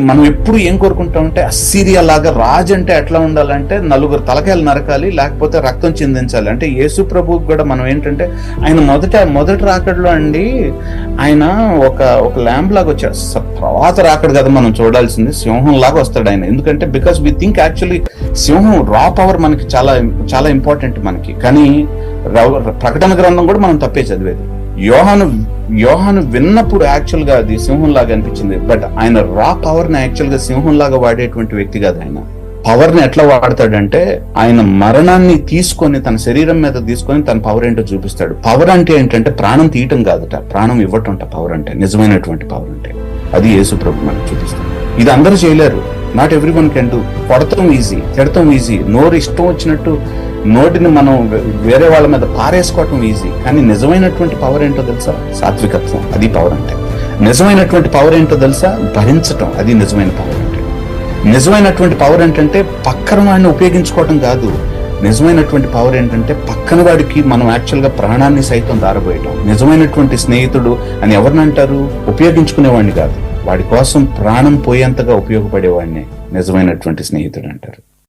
మనం ఎప్పుడు ఏం కోరుకుంటామంటే అస్సీరియా లాగా రాజు అంటే ఎట్లా ఉండాలంటే నలుగురు తలకాయలు నరకాలి లేకపోతే రక్తం చిందించాలి. అంటే యేసు ప్రభువుకి కూడా మనం ఏంటంటే ఆయన మొదట మొదటి రాకడలో అండి ఆయన ఒక ఒక ల్యాంప్ లాగా వచ్చాడు. తర్వాత రాకడు కదా మనం చూడాల్సింది సింహం లాగా వస్తాడు ఆయన. ఎందుకంటే బికాస్ వి థింక్ యాక్చువల్లీ సింహం రా పవర్ మనకి చాలా చాలా ఇంపార్టెంట్ మనకి. కానీ రవ- ప్రకటన గ్రంథం కూడా మనం తప్పే చదివేది. యోహాను యోహాను విన్నప్పుడు యాక్చువల్గా అది సింహం లాగా అనిపించింది. బట్ ఆయన రా పవర్ని యాక్చువల్గా సింహం లాగా వాడేటువంటి వ్యక్తి కాదు ఆయన. పవర్ని ఎట్లా వాడతాడంటే ఆయన మరణాన్ని తీసుకొని తన శరీరం మీద తీసుకొని తన పవర్ ఏంటో చూపిస్తాడు. పవర్ అంటే ఏంటంటే ప్రాణం తీయటం కాదట. ప్రాణం ఇవ్వటం పవర్ అంటే. నిజమైనటువంటి పవర్ అంటే. అది యేసు ప్రభు మనకు చూపిస్తాడు. ఇది అందరూ చేయలేరు. Not everyone can do కొడతాం ఈజీ తిడతాం ఈజీ నోరు ఇష్టం వచ్చినట్టు నోటిని మనం వేరే వాళ్ళ మీద పారేసుకోవటం ఈజీ కానీ నిజమైనటువంటి పవర్ ఏంటో తెలుసా? సాత్వికత్వం. అది పవర్ అంటే. నిజమైనటువంటి పవర్ ఏంటో తెలుసా? భరించటం. అది నిజమైన పవర్ అంటే. నిజమైనటువంటి పవర్ ఏంటంటే పక్కన వాడిని ఉపయోగించుకోవటం కాదు. నిజమైనటువంటి పవర్ ఏంటంటే పక్కన వాడికి మనం యాక్చువల్గా ప్రాణాన్ని సైతం దారబోయటం. నిజమైనటువంటి స్నేహితుడు అని ఎవరిని అంటారు? ఉపయోగించుకునేవాడిని కాదు. వాడి కోసం ప్రాణం పోయేంతగా ఉపయోగపడేవాడిని నిజమైనటువంటి స్నేహితుడు అంటారు.